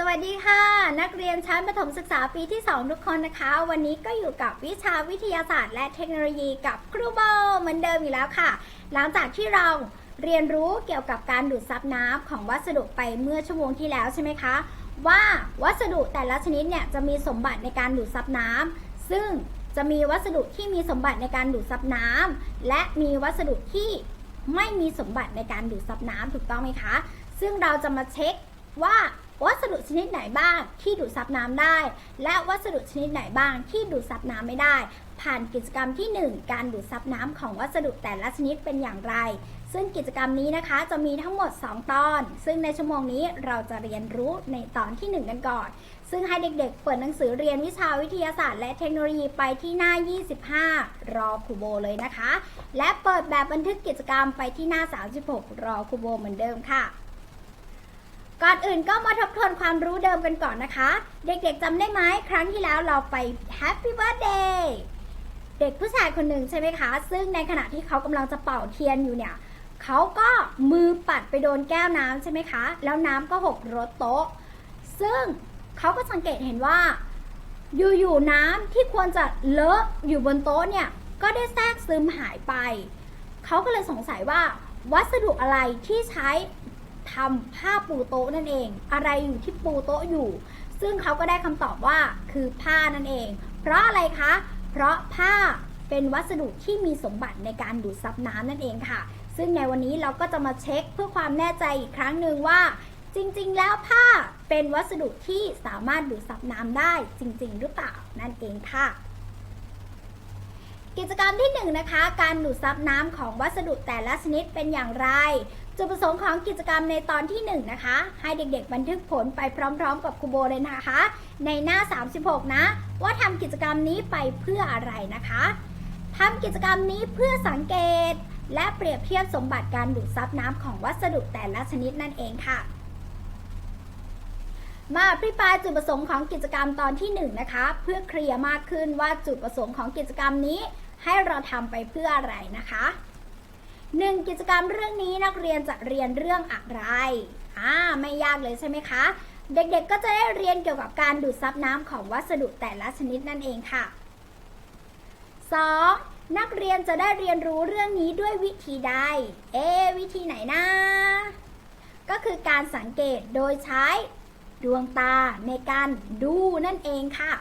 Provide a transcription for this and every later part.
สวัสดีค่ะ นักเรียนชั้นประถมศึกษาปีที่ 2 ทุกคนนะคะ วันนี้ก็อยู่กับวิชาวิทยาศาสตร์ และเทคโนโลยีกับครูโบเหมือนเดิมอีกแล้วค่ะ หลังจากที่เราเรียนรู้เกี่ยวกับการดูดซับน้ำของวัสดุไปเมื่อชั่วโมงที่แล้วใช่ไหมคะ ว่าวัสดุแต่ละชนิดเนี่ยจะมีสมบัติในการดูดซับน้ำซึ่งจะมีวัสดุที่มีสมบัติในการดูดซับน้ำและมีวัสดุที่ไม่มีสมบัติในการดูดซับน้ำถูกต้องไหมคะ ซึ่งเราจะมาเช็คว่า วัสดุชนิดไหนบ้างที่ดูดซับน้ำได้ และวัสดุชนิดไหนบ้างที่ดูดซับน้ำไม่ได้ ผ่านกิจกรรมที่ 1 การดูดซับน้ำของวัสดุแต่ละชนิดเป็นอย่างไร ซึ่งกิจกรรมนี้นะคะจะมีทั้งหมด 2 ตอน ซึ่งในชั่วโมงนี้เราจะเรียนรู้ในตอนที่ 1 กันก่อน ซึ่งให้เด็กๆ เปิดหนังสือเรียนวิชาวิทยาศาสตร์และเทคโนโลยีไปที่หน้า 25 รอครูโบเลยนะคะ และเปิดแบบบันทึกกิจกรรมไปที่หน้า 36 รอครูโบเหมือนเดิมค่ะ ก่อนอื่นก็มาทบทวนความรู้เดิมกันก่อนนะคะ เด็กๆจำได้ไหมครั้งที่แล้วเราไป Happy Birthday เด็กผู้ชายคนหนึ่งใช่ไหมคะ ซึ่งในขณะที่เขากำลังจะเป่าเทียนอยู่เนี่ยเขาก็มือปัดไปโดนแก้วน้ำใช่ไหมคะ แล้วน้ำก็หกรถโต๊ะ ซึ่งเขาก็สังเกตเห็นว่า อยู่ๆน้ำที่ควรจะเลอะอยู่บนโต๊ะเนี่ยก็ได้แทรกซึมหายไป เขาก็เลยสงสัยว่าวัสดุอะไรที่ใช้ ทำผ้าปูโต๊ะนั่นเอง อะไรอยู่ที่ปูโต๊ะอยู่ ซึ่งเขาก็ได้คำตอบว่าคือผ้านั่นเอง เพราะอะไรคะ เพราะผ้าเป็นวัสดุที่มีสมบัติในการดูดซับน้ำนั่นเองค่ะ ซึ่งในวันนี้เราก็จะมาเช็คเพื่อความแน่ใจอีกครั้งหนึ่งว่า จริงๆ แล้วผ้าเป็นวัสดุที่สามารถดูดซับน้ำได้จริง ๆ หรือเปล่านั่นเองค่ะกิจกรรมที่1นงนะคะ การดูดซับน้ำของวัสดุแต่ละชนิดเป็นอย่างไร จุดประสงค์ของกิจกรรมในตอนที่1นงนะคะ ให้เด็กๆ บันทึกผลไปพร้อมๆ กับครูโบเลยนะคะ ในหน้า 36 นะ ว่าทำกิจกรรมนี้ไปเพื่ออะไรนะคะทำกิจกรรมนี้เพื่อสังเกต และเปรียบเทียบสมบัติการดูดซับน้ำของวัสดุแต่ละชนิดนั่นเองค่ะ มาอภิปรายจุดประสงค์ของกิจกรรมตอนที่1นงนะคะ เพื่อเคลียร์มากขึ้นว่าจุดประสงค์ของกิจกรรมนี้ ให้เราทำไปเพื่ออะไรนะคะ 1. กิจกรรมเรื่องนี้นักเรียนจะเรียนเรื่องอะไรอ่าไม่ยากเลยใช่ไหมคะ เด็กๆก็จะได้เรียนเกี่ยวกับการดูดซับน้ำของวัสดุแต่ละชนิดนั่นเองค่ะ 2. นักเรียนจะได้เรียนรู้เรื่องนี้ด้วยวิธีใด เอ๊วิธีไหนนะ ก็คือการสังเกตโดยใช้ดวงตาในการดูนั่นเองค่ะ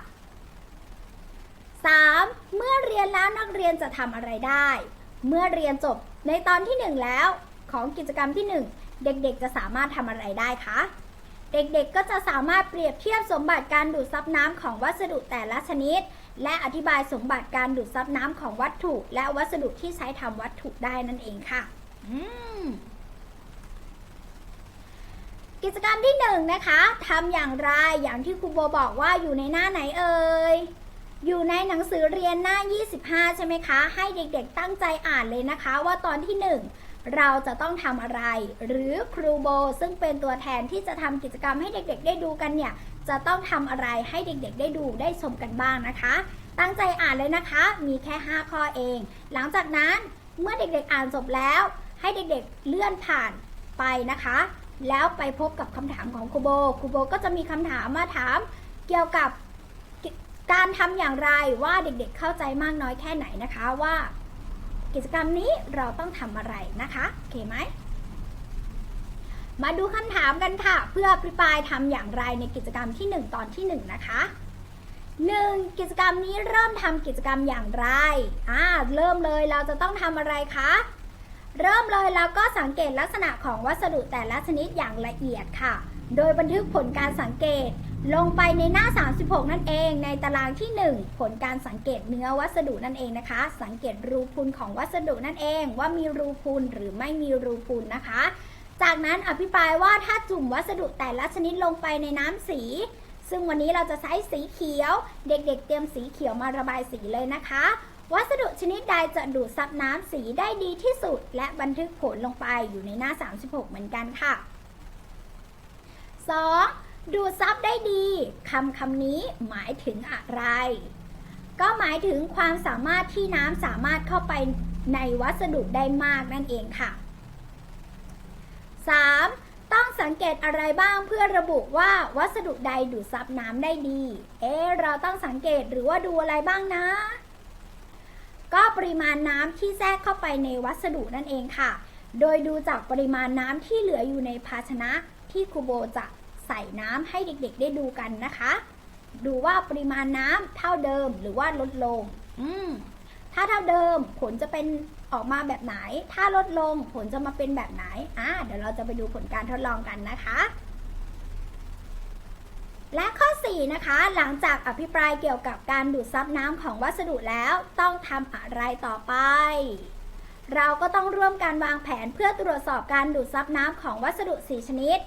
3. เมื่อเรียนแล้วนักเรียนจะทำอะไรได้ เมื่อเรียนจบ ในตอนที่ 1 แล้วของกิจกรรมที่ 1 เด็กๆ จะสามารถทำอะไรได้คะ เด็กๆ ก็จะสามารถเปรียบเทียบสมบัติการดูดซับน้ำของวัสดุแต่ละชนิด และอธิบายสมบัติการดูดซับน้ำของวัตถุ และวัสดุที่ใช้ทำวัตถุได้นั่นเองค่ะอืมกิจกรรมที่1นงนะคะทำอย่างไรอย่างที่ครูโบบอกว่าอยู่ในหน้าไหนเอ่ย อยู่ในหนังสือเรียนหน้า 25 ใช่ไหมคะ ให้เด็กๆตั้งใจอ่านเลยนะคะ ว่าตอนที่ 1 เราจะต้องทำอะไร หรือครูโบซึ่งเป็นตัวแทนที่จะทำกิจกรรมให้เด็กๆ ได้ดูกันเนี่ย จะต้องทำอะไรให้เด็กๆ ได้ดูได้ชมกันบ้างนะคะ ตั้งใจอ่านเลยนะคะ มีแค่ 5 ข้อเอง หลังจากนั้นเมื่อเด็กๆ อ่านจบแล้ว ให้เด็กๆ เลื่อนผ่านไปนะคะ แล้วไปพบกับคำถามของครูโบครูโบก็จะมีคำถามมาถามเกี่ยวกับ การทำอย่างไรว่าเด็กๆเข้าใจมากน้อยแค่ไหนนะคะว่า กิจกรรมนี้เราต้องทำอะไรนะคะโอเคไหมมาดูคำถามกันค่ะ เพื่ออภิปรายทำอย่างไรในกิจกรรมที่ 1 ตอนที่ 1 นะคะ 1. กิจกรรมนี้เริ่มทำกิจกรรมอย่างไรอ่าเริ่มเลยเราจะต้องทำอะไรคะเริ่มเลยแล้วก็สังเกตลักษณะของวัสดุแต่ละชนิดอย่างละเอียดค่ะ โดยบันทึกผลการสังเกต ลงไปในหน้า 36 นั่นเอง ในตารางที่ 1 ผลการสังเกตเนื้อวัสดุนั่นเองนะคะ สังเกตรูพุนของวัสดุนั่นเอง ว่ามีรูพุนหรือไม่มีรูพุนนะคะ จากนั้นอภิปรายว่าถ้าจุ่มวัสดุแต่ละชนิดลงไปในน้ำสี ซึ่งวันนี้เราจะใช้สีเขียว เด็กๆ เตรียมสีเขียวมาระบายสีเลยนะคะ วัสดุชนิดใดจะดูดซับน้ำสีได้ดีที่สุด และบันทึกผลลงไปอยู่ในหน้า 36 เหมือนกันค่ะ 2. ดูดซับได้ดีคำคำนี้หมายถึงอะไร ก็หมายถึงความสามารถที่น้ำสามารถเข้าไปในวัสดุได้มากนั่นเองค่ะ 3. ต้องสังเกตอะไรบ้างเพื่อระบุว่าวัสดุใดดูดซับน้ำได้ดี เอ๊เราต้องสังเกตหรือว่าดูอะไรบ้างนะ ก็ปริมาณน้ำที่แทรกเข้าไปในวัสดุนั่นเองค่ะ โดยดูจากปริมาณน้ำที่เหลืออยู่ในภาชนะที่ครูโบจะ ใส่น้ำให้เด็กๆได้ดูกันนะคะ ดูว่าปริมาณน้ำเท่าเดิมหรือว่าลดลง อืมถ้าเท่าเดิมผลจะเป็นออกมาแบบไหน ถ้าลดลงผลจะมาเป็นแบบไหน อ่า เดี๋ยวเราจะไปดูผลการทดลองกันนะคะ และข้อ 4 นะคะ หลังจากอภิปรายเกี่ยวกับการดูดซับน้ำของวัสดุแล้วต้องทำอะไรต่อไป เราก็ต้องร่วมกันวางแผนเพื่อตรวจสอบการดูดซับน้ำของวัสดุ 4 ชนิด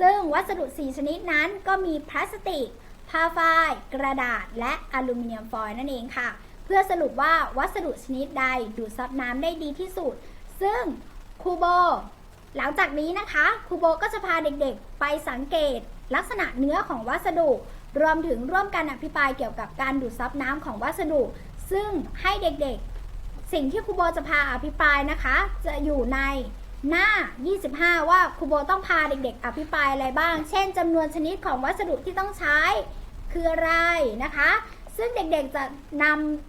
ซึ่งวัสดุ 4 ชนิดนั้นก็มีพลาสติก ผ้าฝ้าย กระดาษ และอลูมิเนียมฟอยล์นั่นเองค่ะ เพื่อสรุปว่าวัสดุชนิดใดดูดซับน้ำได้ดีที่สุด ซึ่งครูโบ หลังจากนี้นะคะครูโบก็จะพาเด็กๆ ไปสังเกต ลักษณะเนื้อของวัสดุ รวมถึงร่วมกันอภิปรายเกี่ยวกับการดูดซับน้ำของวัสดุ ซึ่งให้เด็กๆ สิ่งที่ครูโบจะพาอภิปรายนะคะ จะอยู่ใน หน้า 25 ว่าครูโบต้องพาเด็กๆ อภิปรายอะไรบ้าง เช่นจำนวนชนิดของวัสดุที่ต้องใช้คืออะไรนะคะ ซึ่งเด็กๆจะน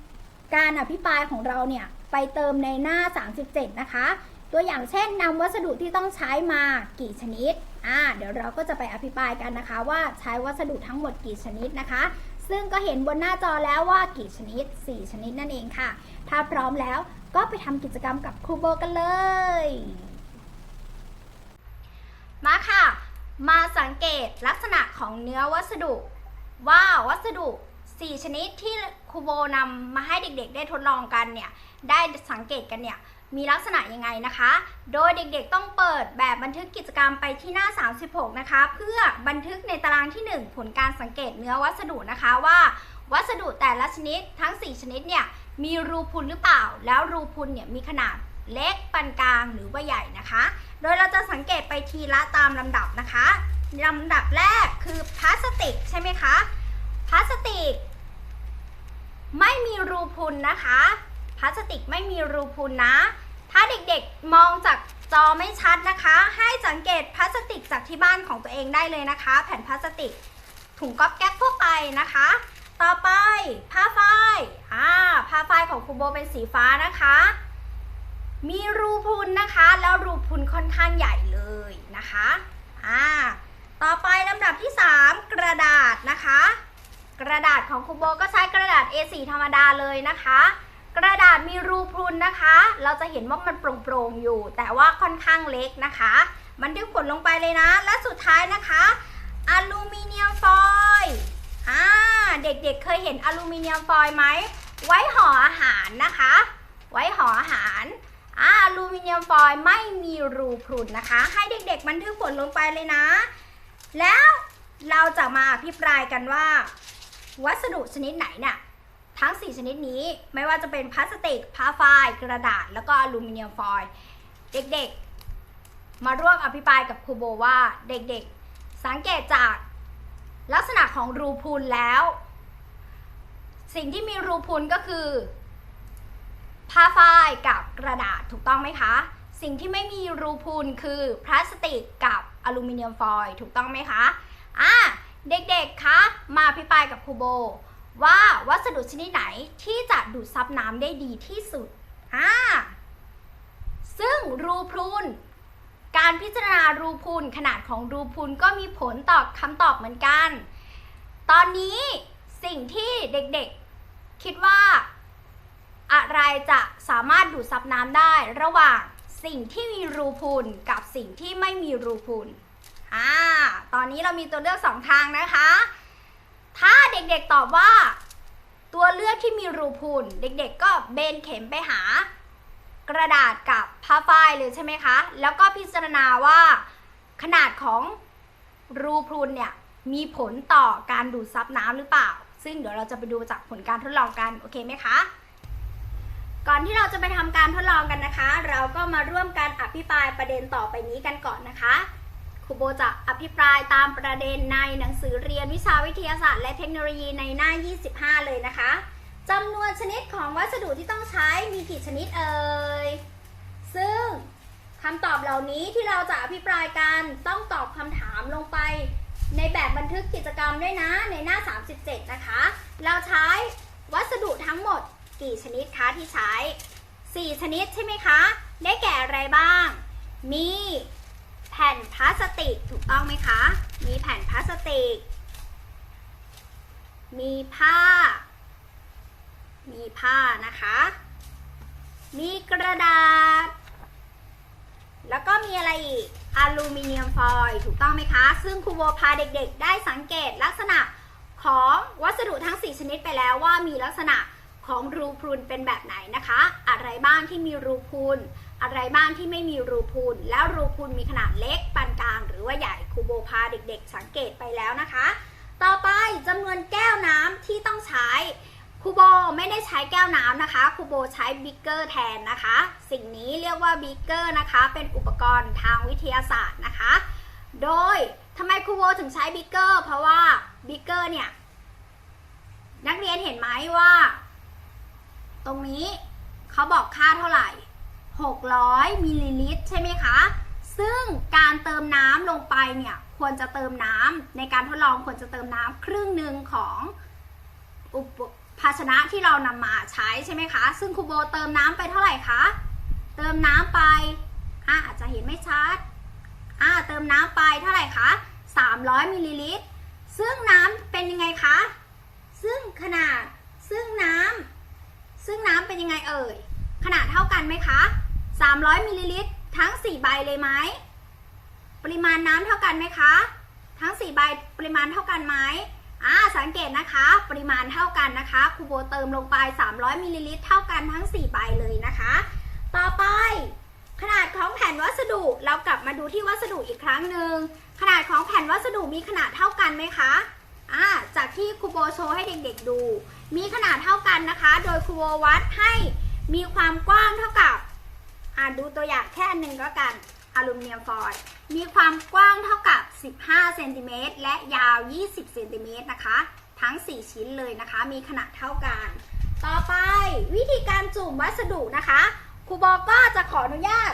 ำการอภิปรายของเราเนี่ยไปเติมในหน้า 37 นะคะ ตัวอย่างเช่นนำวัสดุที่ต้องใช้มากี่ชนิดอ่าเดี๋ยวเราก็จะไปอภิปรายกันนะคะ ว่าใช้วัสดุทั้งหมดกี่ชนิดนะคะ ซึ่งก็เห็นบนหน้าจอแล้วว่ากี่ชนิด 4 ชนิดนั่นเองค่ะ ถ้าพร้อมแล้วก็ไปทำกิจกรรมกับครูโบกันเลย มาค่ะ มาสังเกตลักษณะของเนื้อวัสดุ ว่าวัสดุ 4 ชนิดที่ครูโบนำมาให้เด็กๆ ได้ทดลองกันเนี่ย ได้สังเกตกันเนี่ย มีลักษณะยังไงนะคะ โดยเด็กๆต้องเปิดแบบบันทึกกิจกรรมไปที่หน้า 36 นะคะ เพื่อบันทึกในตารางที่ 1 ผลการสังเกตเนื้อวัสดุนะคะว่าวัสดุแต่ละชนิดทั้ง 4 ชนิดเนี่ยมีรูพุนหรือเปล่า แล้วรูพุนเนี่ยมีขนาด เล็กปานกลางหรือว่าใหญ่นะคะ โดยเราจะสังเกตไปทีละตามลำดับนะคะลำดับแรกคือพลาสติกใช่ไหมคะพลาสติก ไม่มีรูพุนนะคะพลาสติกไม่มีรูพุนนะ ถ้าเด็กๆมองจากจอไม่ชัดนะคะ ให้สังเกตพลาสติกจากที่บ้านของตัวเองได้เลยนะคะ แผ่นพลาสติก ถุงก๊อบแก๊บทั่วไปนะคะ ต่อไปผ้าฝ้ายอ่าผ้าฝ้ายของครูโบเป็นสีฟ้านะคะ มีรูพุนนะคะ แล้วรูพุนค่อนข้างใหญ่เลยนะคะอ่าต่อไปลำดับที่ 3 กระดาษนะคะ กระดาษของครูโบก็ใช้กระดาษ A4 ธรรมดาเลยนะคะ กระดาษมีรูพรุนนะคะ เราจะเห็นว่ามันโปร่งๆอยู่ แต่ว่าค่อนข้างเล็กนะคะบันทึกผลลงไปเลยนะ และสุดท้ายนะคะอลูมิเนียมฟอยล์อ่าเด็กๆเคยเห็นอลูมิเนียมฟอยล์ไหมไว้ห่ออาหารนะคะ ไว้ห่ออาหาร อลูมิเนียมฟอยล์ไม่มีรูพรุนนะคะ ให้เด็กๆบันทึกผลลงไปเลยนะ แล้วเราจะมาอภิปรายกันว่า วัสดุชนิดไหนเนี่ยทั้ง 4 ชนิดนี้ไม่ว่าจะเป็นพลาสติกผ้าฝ้ายกระดาษ แล้วก็อลูมิเนียมฟอยล์เด็กๆ มาร่วมอภิปรายกับครูโบว่าเด็กๆ สังเกตจากลักษณะของรูพุนแล้ว สิ่งที่มีรูพุนก็คือ ผ้าฝ้ายกับกระดาษถูกต้องไหมคะ สิ่งที่ไม่มีรูพุนคือพลาสติกกับอลูมิเนียมฟอยล์ถูกต้องไหมคะอะเด็กๆคะมาอภิปรายกับครูโบ ว่าวัสดุชนิดไหนที่จะดูดซับน้ำได้ดีที่สุดอ่าซึ่งรูพุนการพิจารณารูพุนขนาดของรูพุนก็มีผลต่อคำตอบเหมือนกัน ตอนนี้สิ่งที่เด็กๆ คิดว่า อะไรจะสามารถดูดซับน้ำได้ระหว่างสิ่งที่มีรูพุนกับสิ่งที่ไม่มีรูพุนอ่าตอนนี้เรามีตัวเลือกสองทางนะคะ ถ้าเด็กๆตอบว่า ตัวเลือกที่มีรูพุนเด็กๆก็เบนเข็มไปหา กระดาษกับผ้าฝ้ายเลยใช่ไหมคะ แล้วก็พิจารณาว่า ขนาดของรูพรุนเนี่ยมีผลต่อการดูดซับน้ำหรือเปล่า ซึ่งเดี๋ยวเราจะไปดูจากผลการทดลองกัน โอเคไหมคะ ก่อนที่เราจะไปทำการทดลองกันนะคะ เราก็มาร่วมกันอภิปรายประเด็นต่อไปนี้กันก่อนนะคะครูโบจะอภิปรายตามประเด็นในหนังสือเรียนวิชาวิทยาศาสตร์และเทคโนโลยีในหน้า 25 เลยนะคะจำนวนชนิดของวัสดุที่ต้องใช้มีกี่ชนิดเอ่ย ซึ่งคำตอบเหล่านี้ที่เราจะอภิปรายกันต้องตอบคำถามลงไป ในแบบบันทึกกิจกรรมด้วยนะในหน้า 37 นะคะ เราใช้วัสดุทั้งหมด กี่ชนิดคะที่ใช้ 4 ชนิดใช่ไหมคะ ได้แก่อะไรบ้าง มีแผ่นพลาสติกถูกต้องไหมคะ มีแผ่นพลาสติก มีผ้า มีผ้านะคะ มีกระดาษ แล้วก็มีอะไรอีกอลูมิเนียมฟอยล์ถูกต้องไหมคะ ซึ่งครูโบพาเด็กๆ ได้สังเกตลักษณะของวัสดุทั้ง 4 ชนิดไปแล้วว่ามีลักษณะ ของรูพรุนเป็นแบบไหนนะคะ อะไรบ้างที่มีรูพรุนอะไรบ้างที่ไม่มีรูพรุนแล้วรูพรุนมีขนาดเล็กปานกลางหรือว่าใหญ่ครูโบพาเด็กๆ สังเกตไปแล้วนะคะ ต่อไปจำนวนแก้วน้ำที่ต้องใช้ครูโบไม่ได้ใช้แก้วน้ำนะคะครูโบใช้บิ๊กเกอร์แทนนะคะ สิ่งนี้เรียกว่าบิ๊กเกอร์นะคะ เป็นอุปกรณ์ทางวิทยาศาสตร์นะคะ โดยทำไมครูโบถึงใช้บิ๊กเกอร์เพราะว่าบิ๊กเกอร์เนี่ยนักเรียนเห็นไหมว่า ตรงนี้เขาบอกค่าเท่าไหร่ 600มิลลิลิตรใช่ไหมคะ ซึ่งการเติมน้ำลงไปเนี่ยควรจะเติมน้ำในการทดลองควรจะเติมน้ำครึ่งหนึ่งของอุปภาชนะที่เรานำมาใช้ใช่ไหมคะ ซึ่งครูโบเติมน้ำไปเท่าไหร่คะ เติมน้ำไปอะอาจจะเห็นไม่ชัดอะเติมน้ำไปเท่าไหร่คะ 300มิลลิลิตร ซึ่งน้ำเป็นยังไงคะ ซึ่งขนาด ซึ่งน้ำ ซึ่งน้ำเป็นยังไงเอ่ย ขนาดเท่ากันไหมคะ 300มิลลิลิตรทั้ง 4 ใบเลยไหม ปริมาณน้ำเท่ากันไหมคะ ทั้ง 4 ใบปริมาณเท่ากันไหมอ่าสังเกตนะคะ ปริมาณเท่ากันนะคะครูโบเติมลงไป 300มิลลิลิตรเท่ากันทั้ง 4 ใบเลยนะคะ ต่อไป ขนาดของแผ่นวัสดุเรากลับมาดูที่วัสดุอีกครั้งหนึ่งขนาดของแผ่นวัสดุมีขนาดเท่ากันไหมคะอ่าจากที่ครูโบโชว์ให้เด็กๆดู มีขนาดเท่ากันนะคะ โดยครูวัดให้มีความกว้างเท่ากับอ่าดูตัวอย่างแค่หนึ่งก็กันอลูมิเนียมฟอยล์มีความกว้างเท่ากับ 15 เซนติเมตรและยาว 20 เซนติเมตรนะคะ ทั้ง 4 ชิ้นเลยนะคะ มีขนาดเท่ากัน ต่อไปวิธีการจุ่มวัสดุนะคะ ครูโบก็จะขออนุญาต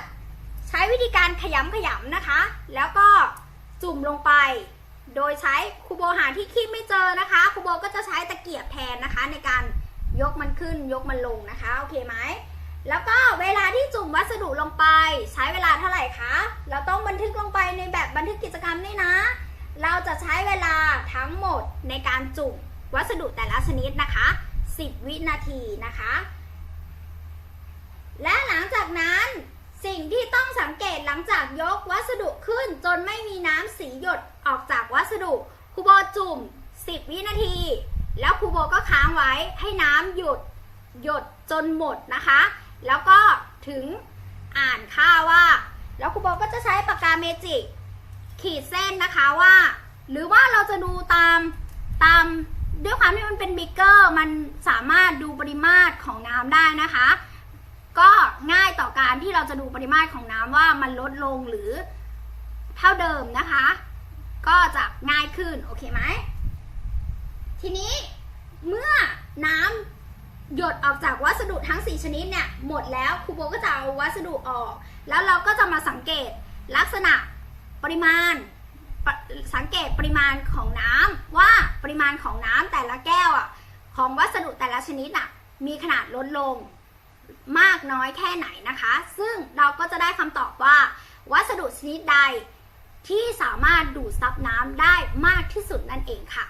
ใช้วิธีการขยำขยำนะคะ แล้วก็จุ่มลงไป โดยใช้ครูโบหาที่คีบไม่เจอนะคะครูโบก็จะใช้ตะเกียบแทนนะคะ ในการยกมันขึ้นยกมันลงนะคะ โอเคไหมแล้วก็เวลาที่จุ่มวัสดุลงไป ใช้เวลาเท่าไหร่คะ เราต้องบันทึกลงไปในแบบบันทึกกิจกรรมด้วยนะ เราจะใช้เวลาทั้งหมดในการจุ่มวัสดุแต่ละชนิดนะคะ 10 วินาทีนะคะ และหลังจากนั้น สิ่งที่ต้องสังเกตหลังจากยกวัสดุขึ้น จนไม่มีน้ำสีหยดออกจากวัสดุครูโบจุ่ม 10 วินาที แล้วครูโบก็ค้างไว้ให้น้ำหยดหยดจนหมดนะคะ แล้วก็ถึงอ่านค่าว่า แล้วครูโบก็จะใช้ปากกาเมจิกขีดเส้นนะคะว่า หรือว่าเราจะดูตามตามด้วยความที่มันเป็นบิ๊กเกอร์มันสามารถดูปริมาตรของน้ำได้นะคะ ก็ง่ายต่อการที่เราจะดูปริมาตรของน้ำว่ามันลดลงหรือเท่าเดิมนะคะ ก็จะง่ายขึ้นโอเคไหมทีนี้เมื่อน้ำหยดออกจากวัสดุทั้ง 4 ชนิดเนี่ยหมดแล้วครูโบก็จะเอาวัสดุออก แล้วเราก็จะมาสังเกตลักษณะปริมาณสังเกตปริมาณของน้ำว่าปริมาณของน้ำแต่ละแก้วอะของวัสดุแต่ละชนิดอะมีขนาดลดลง มากน้อยแค่ไหนนะคะ ซึ่งเราก็จะได้คำตอบว่า วัสดุชนิดใดที่สามารถดูดซับน้ำได้มากที่สุดนั่นเองค่ะ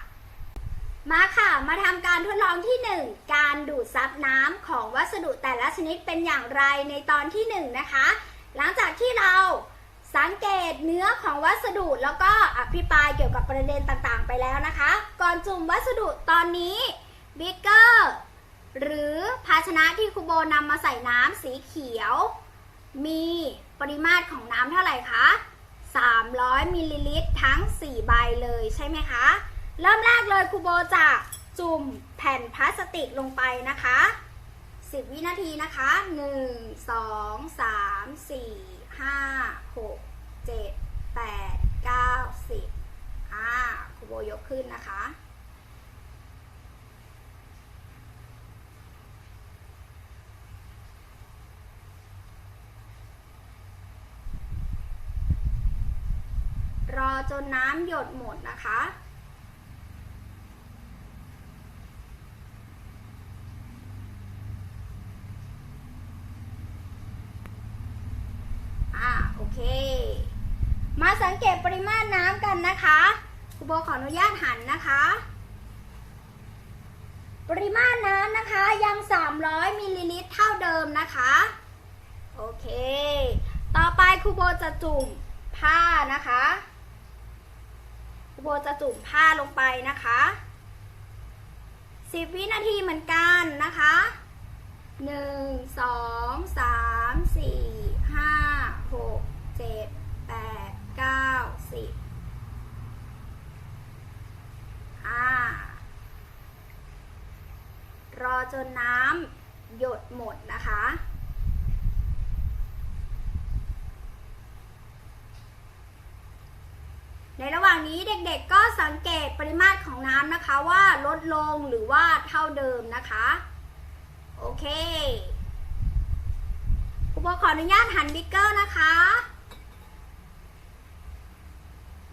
มาค่ะ มาทำการทดลองที่ 1 การดูดซับน้ำของวัสดุแต่ละชนิดเป็นอย่างไรในตอนที่ 1 นะคะ หลังจากที่เราสังเกตเนื้อของวัสดุแล้วก็อภิปรายเกี่ยวกับประเด็นต่างๆ ไปแล้วนะคะ ก่อนจุ่มวัสดุตอนนี้บิ๊กเกอร์ หรือภาชนะที่ครูโบนำมาใส่น้ำสีเขียว มีปริมาตรของน้ำเท่าไหร่คะ 300มิลลิลิตรทั้ง 4 ใบเลยใช่ไหมคะ เริ่มแรกเลยครูโบจะจุ่มแผ่นพลาสติกลงไปนะคะ 10 วินาทีนะคะ 1 2 3 4 5 6 7 8 9 10อ่าครูโบยกขึ้นนะคะ จนน้ำหยดหมดนะคะ อ่าโอเค มาสังเกตปริมาณน้ำกันนะคะครูโบขออนุญาตหันนะคะ ปริมาณน้ำนะคะยัง 300มิลลิลิตรเท่าเดิมนะคะ โอเค ต่อไปครูโบจะจุ่มผ้านะคะ โบจะจุ่มผ้าลงไปนะคะ10วินาทีเหมือนกันนะคะหนึ่งสองสามสี่ห้าหกเจ็ดแปดเก้าสิบอ่ารอจนน้ำหยดหมดนะคะ ในี้เด็กๆก็สังเกตปริมาตรของน้ำนะคะว่าลดลงหรือว่าเท่าเดิมนะคะ โอเคครูโบขออนุญาตหันบิ๊กเกอร์นะคะ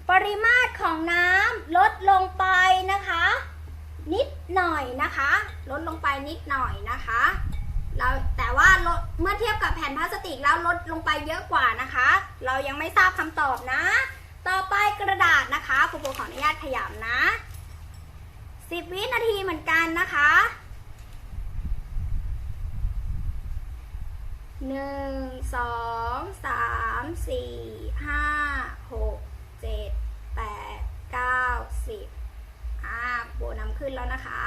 ปริมาตรของน้ำลดลงไปนะคะ นิดหน่อยนะคะ ลดลงไปนิดหน่อยนะคะเราแต่ว่าลดเมื่อเทียบกับแผ่นพลาสติกแล้วลดลงไปเยอะกว่านะคะ เรายังไม่ทราบคำตอบนะ ต่อไปกระดาษนะคะครูโบขออนุญาตขยำนะ 10 วินาทีเหมือนกันนะคะหนึ่งสองสามสี่ห้าหกเจ็ดแปดเก้าสิบอ่าโบนำขึ้นแล้วนะคะ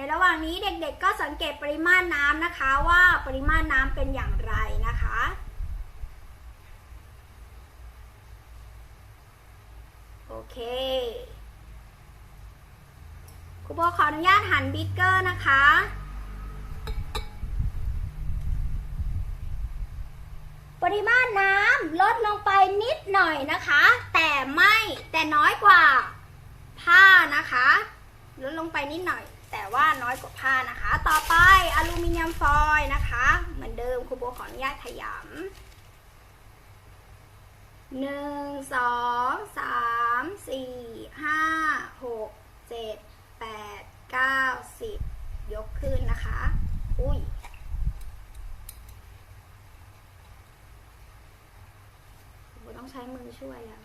ในระหว่างนี้เด็กๆก็สังเกตปริมาณน้ำนะคะว่าปริมาณน้ำเป็นอย่างไรนะคะโอเคครูโบขออนุญาตหันบิ๊กเกอร์นะคะปริมาณน้ำลดลงไปนิดหน่อยนะคะ แต่ไม่แต่น้อยกว่าผ้านะคะลดลงไปนิดหน่อย แต่ว่าน้อยกว่าผ้านะคะ ต่อไปอลูมิเนียมฟอยล์นะคะ เหมือนเดิมครูโบขออนุญาตขยำหนึ่งสองสามสี่ห้าหกเจ็ดแปดเก้าสิบยกขึ้นนะคะ อุ้ยต้องใช้มือช่วยแล้ว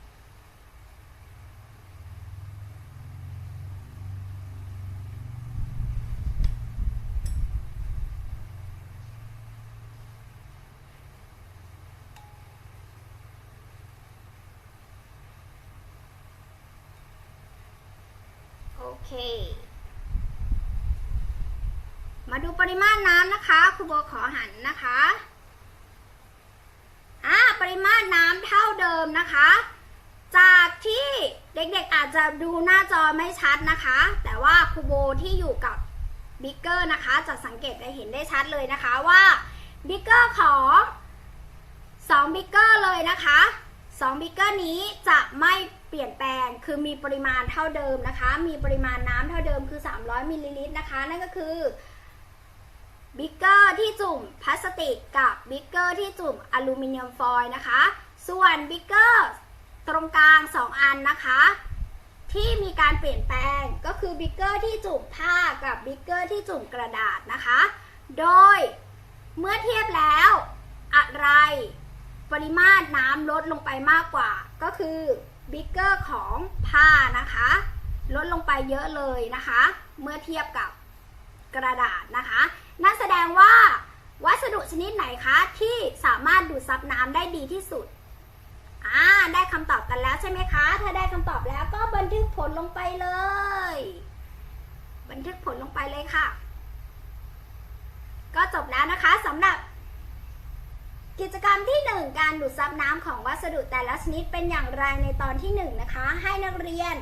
โอเค มาดูปริมาณน้ำนะคะครูโบขอหันนะคะอ่าปริมาณน้ำเท่าเดิมนะคะ จากที่เด็กๆอาจจะดูหน้าจอไม่ชัดนะคะ แต่ว่าครูโบที่อยู่กับบิ๊กเกอร์นะคะ จะสังเกตได้เห็นได้ชัดเลยนะคะว่าบิ๊กเกอร์ของ2บิ๊กเกอร์เลยนะคะ2บิ๊กเกอร์นี้จะไม่ เปลี่ยนแปลงคือมีปริมาณเท่าเดิมนะคะ มีปริมาณน้ำเท่าเดิมคือ 300มิลลิลิตรนะคะ นั่นก็คือบิ๊กเกอร์ที่จุ่มพลาสติกกับบิ๊กเกอร์ที่จุ่มอลูมิเนียมฟอยล์นะคะ ส่วนบิ๊กเกอร์ตรงกลาง 2 อันนะคะ ที่มีการเปลี่ยนแปลงก็คือบิ๊กเกอร์ที่จุ่มผ้ากับบิ๊กเกอร์ที่จุ่มกระดาษนะคะ โดยเมื่อเทียบแล้วอะไรปริมาตรน้ำลดลงไปมากกว่าก็คือ บิ๊กเกอร์ของผ้านะคะ ลดลงไปเยอะเลยนะคะ เมื่อเทียบกับกระดาษนะคะ นั่นแสดงว่าวัสดุชนิดไหนคะที่สามารถดูดซับน้ำได้ดีที่สุดอ่าได้คำตอบกันแล้วใช่ไหมคะ ถ้าได้คำตอบแล้วก็บันทึกผลลงไปเลย บันทึกผลลงไปเลยค่ะ ก็จบแล้วนะคะสำหรับ กิจกรรมที่ 1 การดูดซับน้ำของวัสดุแต่ละชนิดเป็นอย่างไรในตอนที่ 1 นะคะ ให้นักเรียน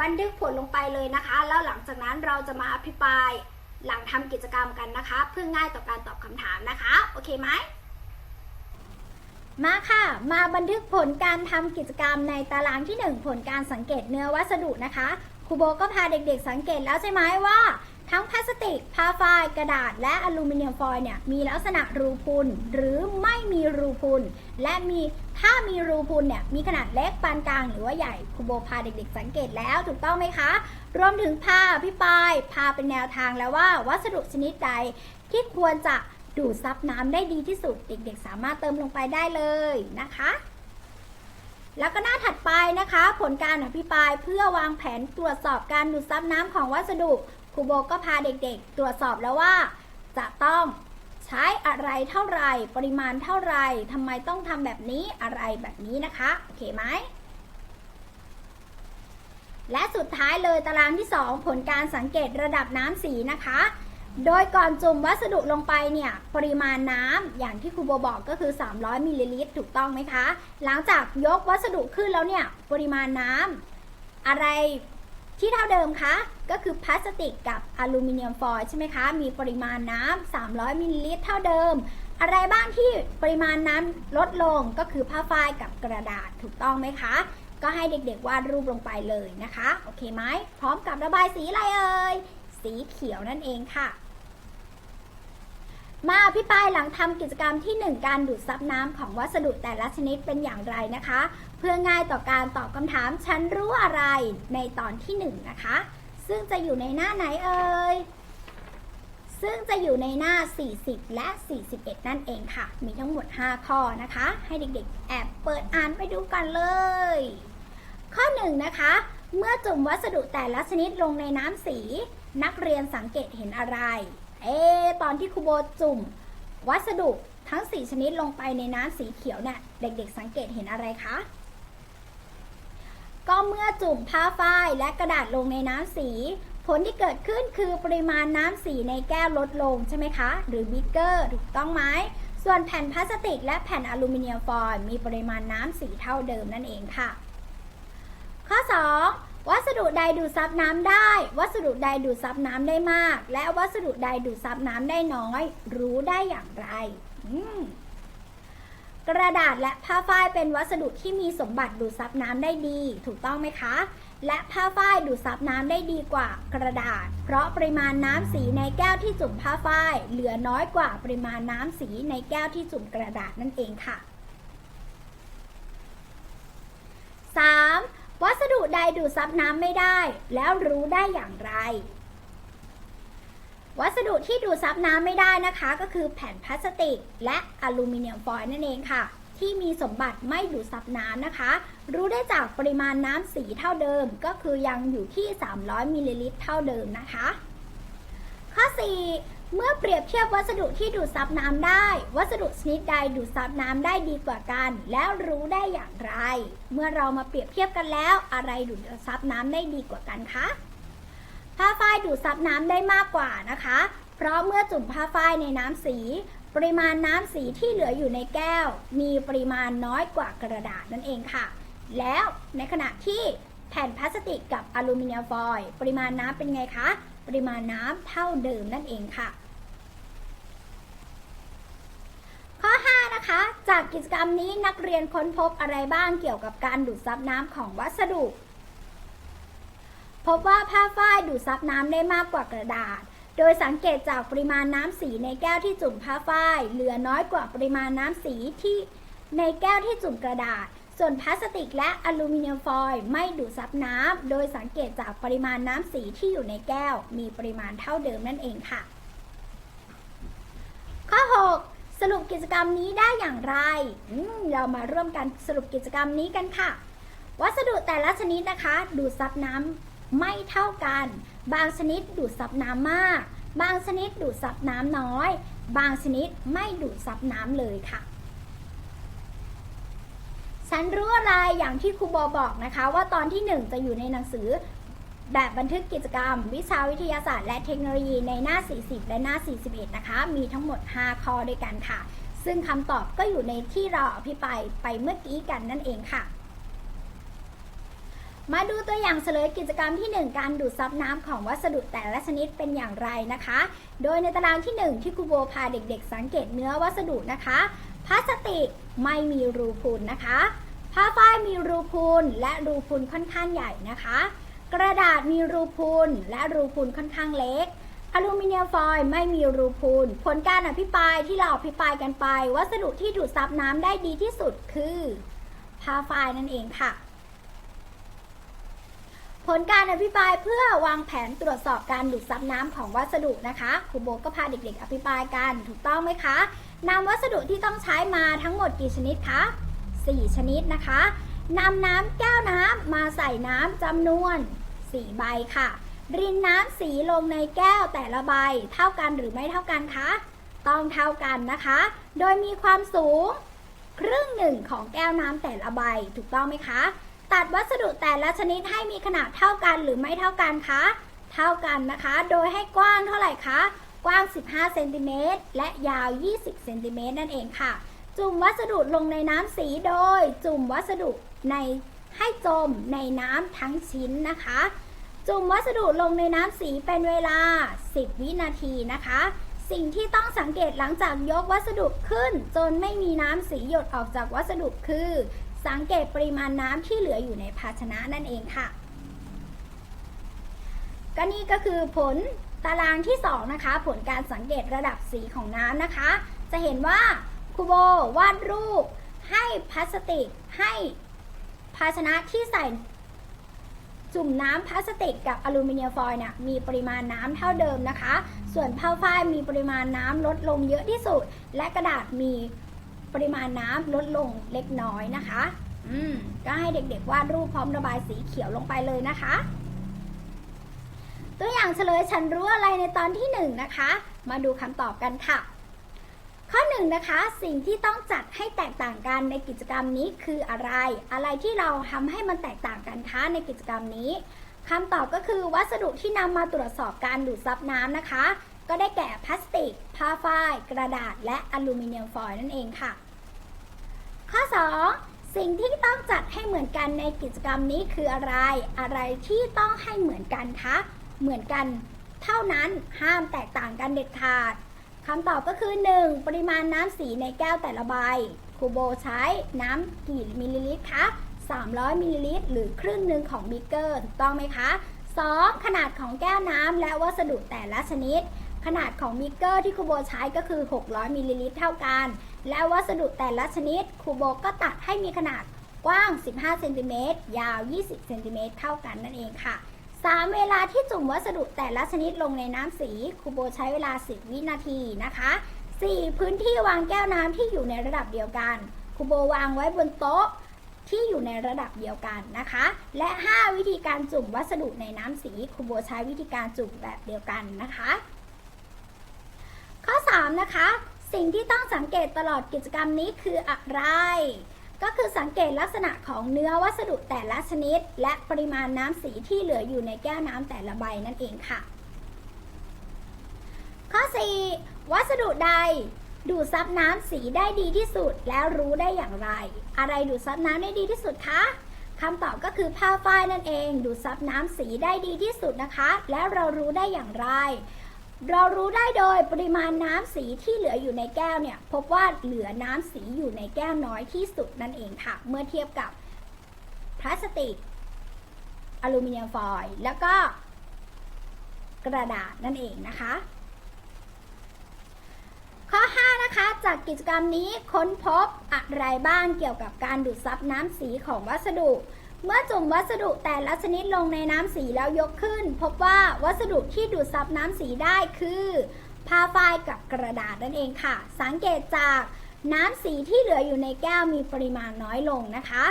บันทึกผลลงไปเลยนะคะ แล้วหลังจากนั้นเราจะมาอภิปรายหลังทำกิจกรรมกันนะคะ เพื่อง่ายต่อการตอบคำถามนะคะ โอเคไหมมาค่ะ มาบันทึกผลการทำกิจกรรมในตารางที่ 1 ผลการสังเกตเนื้อวัสดุนะคะครูโบก็พาเด็กๆสังเกตแล้วใช่ไหมว่า ทั้งพลาสติกผ้าฝ้ายกระดาษ และอลูมิเนียมฟอยล์เนี่ยมีลักษณะรูพุนหรือไม่มีรูพุนและมีถ้ามีรูพุนเนี่ยมีขนาดเล็กปานกลางหรือว่าใหญ่ครูโบพาเด็กๆ สังเกตแล้วถูกต้องไหมคะ รวมถึงพาพี่ปายพาเป็นแนวทางแล้วว่าวัสดุชนิดใดที่ควรจะดูดซับน้ำได้ดีที่สุด เด็กๆ สามารถเติมลงไปได้เลยนะคะ แล้วก็หน้าถัดไปนะคะ ผลการอภิปรายเพื่อวางแผนตรวจสอบการดูดซับน้ำของวัสดุ รูโบก็พาเด็กๆ ตรวจสอบแล้วว่า จะต้องใช้อะไรเท่าไหร่ ปริมาณเท่าไหร่ทำไมต้องทำแบบนี้อะไรแบบนี้นะคะ โอเคไหม และสุดท้ายเลยตารางที่ 2 ผลการสังเกตระดับน้ำสีนะคะ โดยก่อนจุ่มวัสดุลงไปเนี่ย ปริมาณน้ำอย่างที่ครูโบบอกก็คือ 300มิลลิลิตรถูกต้องไหมคะ หลังจากยกวัสดุขึ้นแล้วเนี่ย ปริมาณน้ำอะไร ที่เท่าเดิมคะ ก็คือพลาสติกกับอลูมิเนียมฟอยล์ใช่ไหมคะ มีปริมาณน้ำ 300มิลลิลิตรเท่าเดิม อะไรบ้างที่ปริมาณน้ำลดลงก็คือผ้าฝ้ายกับกระดาษถูกต้องไหมคะ ก็ให้เด็กๆวาดรูปลงไปเลยนะคะ โอเคไหม พร้อมกับระบายสีอะไรเอ่ย สีเขียวนั่นเองค่ะ มาอภิปรายหลังทำกิจกรรมที่ 1 การดูดซับน้ำของวัสดุแต่ละชนิดเป็นอย่างไรนะคะ เพื่อง่ายต่อการตอบคำถามฉันรู้อะไรในตอนที่ 1 นะคะ ซึ่งจะอยู่ในหน้าไหนเอ่ย ซึ่งจะอยู่ในหน้า 40 และ 41 นั่นเองค่ะ มีทั้งหมด 5 ข้อนะคะ ให้เด็กๆ แอบเปิดอ่านไปดูกันเลย ข้อ 1 นะคะ เมื่อจุ่มวัสดุแต่ละชนิดลงในน้ำสี นักเรียนสังเกตเห็นอะไร เอ๊ตอนที่ครูโบจุ่ม วัสดุทั้ง 4 ชนิดลงไปในน้ำสีเขียวเนี่ยเด็ก ๆ สังเกตเห็นอะไรคะ ก็เมื่อจุ่มผ้าฝ้ายและกระดาษลงในน้ำสี ผลที่เกิดขึ้นคือปริมาณน้ำสีในแก้วลดลงใช่ไหมคะ หรือบิ๊กเกอร์ถูกต้องไหมส่วนแผ่นพลาสติกและแผ่นอลูมิเนียมฟอยล์มีปริมาณน้ำสีเท่าเดิมนั่นเองค่ะ ข้อ 2 วัสดุใดดูดซับน้ำได้ วัสดุใดดูดซับน้ำได้มาก และวัสดุใดดูดซับน้ำได้น้อย รู้ได้อย่างไร อืม กระดาษและผ้าฝ้ายเป็นวัสดุที่มีสมบัติดูดซับน้ำได้ดี ถูกต้องไหมคะ และผ้าฝ้ายดูดซับน้ำได้ดีกว่ากระดาษ เพราะปริมาณน้ำสีในแก้วที่จุ่มผ้าฝ้าย เหลือน้อยกว่าปริมาณน้ำสีในแก้วที่จุ่มกระดาษนั่นเองค่ะ 3. วัสดุใดดูดซับน้ำไม่ได้ แล้วรู้ได้อย่างไร วัสดุที่ดูดซับน้ำไม่ได้นะคะ ก็คือแผ่นพลาสติก และอลูมิเนียมฟอยล์นั่นเองค่ะ ที่มีสมบัติไม่ดูดซับน้ำนะคะ รู้ได้จากปริมาณน้ำสีเท่าเดิม ก็คือยังอยู่ที่ 300มิลลิลิตรเท่าเดิมนะคะ ข้อ 4 เมื่อเปรียบเทียบวัสดุที่ดูดซับน้ำได้ วัสดุชนิดใดดูดซับน้ำได้ดีกว่ากัน แล้วรู้ได้อย่างไร เมื่อเรามาเปรียบเทียบกันแล้ว อะไรดูดซับน้ำได้ดีกว่ากันคะ ผ้าฝ้ายดูดซับน้ำได้มากกว่านะคะ เพราะเมื่อจุ่มผ้าฝ้ายในน้ำสี ปริมาณน้ำสีที่เหลืออยู่ในแก้ว มีปริมาณน้อยกว่ากระดาษนั่นเองค่ะ แล้วในขณะที่แผ่นพลาสติกกับอลูมิเนียมฟอยล์ปริมาณน้ำเป็นไงคะ ปริมาณน้ำเท่าเดิมนั่นเองค่ะ ข้อ 5 นะคะ จากกิจกรรมนี้นักเรียนค้นพบอะไรบ้างเกี่ยวกับการดูดซับน้ำของวัสดุ พบว่าผ้าฝ้ายดูดซับน้ำได้มากกว่ากระดาษ โดยสังเกตจากปริมาณน้ำสีในแก้วที่จุ่มผ้าฝ้ายเหลือน้อยกว่าปริมาณน้ำสีที่ในแก้วที่จุ่มกระดาษ ส่วนพลาสติกและอลูมิเนียมฟอยล์ไม่ดูดซับน้ำโดยสังเกตจากปริมาณน้ำสีที่อยู่ในแก้ว มีปริมาณเท่าเดิมนั่นเองค่ะ ข้อ 6 สรุปกิจกรรมนี้ได้อย่างไร เรามาร่วมกันสรุปกิจกรรมนี้กันค่ะ วัสดุแต่ละชนิดนะคะ ดูดซับน้ำ ไม่เท่ากัน บางชนิดดูดซับน้ำมาก บางชนิดดูดซับน้ำน้อย บางชนิดไม่ดูดซับน้ำเลยค่ะ ฉันรู้อะไรอย่างที่ครูโบบอกนะคะ ว่าตอนที่ 1 จะอยู่ในหนังสือแบบบันทึกกิจกรรม วิชาวิทยาศาสตร์ และเทคโนโลยีในหน้า 40 และหน้า 41 นะคะ มีทั้งหมด 5 ข้อด้วยกันค่ะ ซึ่งคำตอบก็อยู่ในที่เราอภิปรายไปเมื่อกี้กันนั่นเองค่ะ มาดูตัวอย่างเฉลยกิจกรรมที่ 1 การดูดซับน้ำของวัสดุแต่ละชนิดเป็นอย่างไรนะคะ โดยในตารางที่ 1 ที่ครูโบพาเด็กๆ สังเกตเนื้อวัสดุนะคะ พลาสติกไม่มีรูพุนนะคะ ผ้าฝ้ายมีรูพุนและรูพุนค่อนข้างใหญ่นะคะ กระดาษมีรูพุนและรูพุนค่อนข้างเล็กอลูมิเนียมฟอยล์ไม่มีรูพุนผลการอภิปรายที่เราอภิปรายกันไป วัสดุที่ดูดซับน้ำได้ดีที่สุดคือผ้าฝ้ายนั่นเองค่ะ ผลการอภิปรายเพื่อวางแผนตรวจสอบการดูดซับน้ำของวัสดุนะคะครูโบก็พาเด็กๆ อภิปรายกันถูกต้องไหมคะนำวัสดุที่ต้องใช้มาทั้งหมดกี่ชนิดคะ4 ชนิดนะคะนำน้ำแก้วน้ำมาใส่น้ำจำนวน 4 ใบค่ะ รินน้ำสีลงในแก้วแต่ละใบ เท่ากันหรือไม่เท่ากันคะต้องเท่ากันนะคะ โดยมีความสูง ครึ่งหนึ่งของแก้วน้ำแต่ละใบถูกต้องไหมคะ ตัดวัสดุแต่ละชนิดให้มีขนาดเท่ากันหรือไม่เท่ากันคะ เท่ากันนะคะ โดยให้กว้างเท่าไหร่คะ กว้าง 15 เซนติเมตรและยาว 20 เซนติเมตรนั่นเองค่ะ จุ่มวัสดุลงในน้ำสีโดย จุ่มวัสดุในให้จมในน้ำทั้งชิ้นนะคะ จุ่มวัสดุลงในน้ำสีเป็นเวลา 10 วินาทีนะคะ สิ่งที่ต้องสังเกตหลังจากยกวัสดุขึ้น จนไม่มีน้ำสีหยดออกจากวัสดุคือ สังเกตปริมาณน้ำที่เหลืออยู่ในภาชนะนั่นเองค่ะ ก็นี่ก็คือผลตารางที่ 2 นะคะ ผลการสังเกตระดับสีของน้ำนะคะ จะเห็นว่าครูโบวาดรูป ให้พลาสติกให้ภาชนะที่ใส่จุ่มน้ำพลาสติกกับอลูมิเนียมฟอยล์เนี่ยมีปริมาณน้ำเท่าเดิมนะคะ ส่วนผ้าฝ้ายมีปริมาณน้ำลดลงเยอะที่สุด และกระดาษมี ปริมาณน้ำลดลงเล็กน้อยนะคะ อืมก็ให้เด็กๆวาดรูปพร้อมระบายสีเขียวลงไปเลยนะคะ ตัวอย่างเฉลยฉันรู้อะไรในตอนที่หนึ่งนะคะ มาดูคำตอบกันค่ะ ข้อหนึ่งนะคะสิ่งที่ต้องจัดให้แตกต่างกันในกิจกรรมนี้คืออะไร อะไรที่เราทำให้มันแตกต่างกันคะในกิจกรรมนี้คำตอบก็คือวัสดุที่นำมาตรวจสอบการดูดซับน้ำนะคะ ก็ได้แก่พลาสติก ผ้าฝ้าย กระดาษ และอลูมิเนียมฟอยล์นั่นเองค่ะ ข้อ 2 สิ่งที่ต้องจัดให้เหมือนกันในกิจกรรมนี้คืออะไร อะไรที่ต้องให้เหมือนกันคะ เหมือนกันเท่านั้นห้ามแตกต่างกันเด็ดขาดคำตอบก็คือ 1. ปริมาณน้ำสีในแก้วแต่ละใบครูโบใช้น้ำกี่มิลลิลิตรคะ 300 มิลลิลิตร หรือครึ่งหนึ่งของบิกเกอร์ถูกต้องไหมคะ 2. ขนาดของแก้วน้ำและวัสดุแต่ละชนิด ขนาดของบิกเกอร์ที่ครูโบใช้ก็คือ 600มิลลิลิตรเท่ากัน และวัสดุแต่ละชนิดครูโบก็ตัดให้มีขนาดกว้าง 15 เซนติเมตร ยาว 20 เซนติเมตร เท่ากันนั่นเองค่ะ 3 เวลาที่จุ่มวัสดุแต่ละชนิดลงในน้ำสีครูโบใช้เวลา 10 วินาทีนะคะ 4. พื้นที่วางแก้วน้ำที่อยู่ในระดับเดียวกันครูโบวางไว้บนโต๊ะที่อยู่ในระดับเดียวกันนะคะ และ 5 วิธีการจุ่มวัสดุในน้ำสีครูโบใช้วิธีการจุ่มแบบเดียวกันนะคะ ข้อ 3 นะคะ สิ่งที่ต้องสังเกตตลอดกิจกรรมนี้คืออะไร ก็คือสังเกตลักษณะของเนื้อวัสดุแต่ละชนิด และปริมาณน้ำสีที่เหลืออยู่ในแก้วน้ำแต่ละใบนั่นเองค่ะ ข้อ 4 วัสดุใดดูดซับน้ำสีได้ดีที่สุดแล้วรู้ได้อย่างไร อะไรดูดซับน้ำได้ดีที่สุดคะคำตอบก็คือผ้าฝ้ายนั่นเอง ดูดซับน้ำสีได้ดีที่สุดนะคะ แล้วเรารู้ได้อย่างไร เรารู้ได้โดยปริมาณน้ำสีที่เหลืออยู่ในแก้วเนี่ยพบว่าเหลือน้ำสีอยู่ในแก้วน้อยที่สุดนั่นเองค่ะ เมื่อเทียบกับพลาสติกอลูมิเนียมฟอยล์แล้วก็กระดาษนั่นเองนะคะ ข้อ 5 นะคะ จากกิจกรรมนี้ค้นพบอะไรบ้างเกี่ยวกับการดูดซับน้ำสีของวัสดุ เมื่อจุ่มวัสดุแต่ละชนิดลงในน้ำสีแล้วยกขึ้น พบว่าวัสดุที่ดูดซับน้ำสีได้คือผ้าฝ้ายกับกระดาษนั่นเองค่ะ สังเกตจากน้ำสีที่เหลืออยู่ในแก้วมีปริมาณน้อยลงนะคะ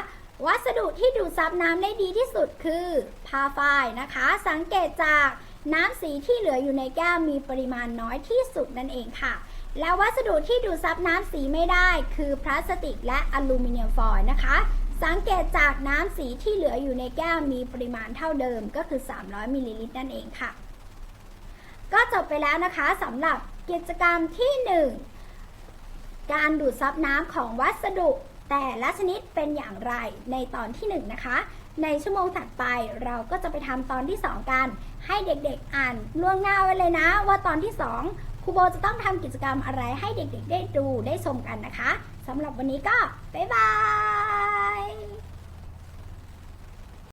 วัสดุที่ดูดซับน้ำได้ดีที่สุดคือผ้าฝ้ายนะคะ สังเกตจากน้ำสีที่เหลืออยู่ในแก้วมีปริมาณน้อยที่สุดนั่นเองค่ะ แล้ววัสดุที่ดูดซับน้ำสีไม่ได้ คือพลาสติกและอลูมิเนียมฟอยล์นะคะ สังเกตจากน้ำสีที่เหลืออยู่ในแก้วมีปริมาณเท่าเดิมก็คือ 300มิลลิลิตรนั่นเองค่ะ ก็จบไปแล้วนะคะสำหรับกิจกรรมที่ 1 การดูดซับน้ำของวัสดุ แต่ละชนิดเป็นอย่างไรในตอนที่ 1 นะคะ ในชั่วโมงถัดไปเราก็จะไปทำตอนที่ 2 กัน ให้เด็กๆอ่านล่วงหน้าไว้เลยนะ ว่าตอนที่ 2ครูโบจะต้องทำกิจกรรมอะไรให้เด็กๆ ได้ดูได้ชมกันนะคะ สำหรับวันนี้ก็ บ๊ายบาย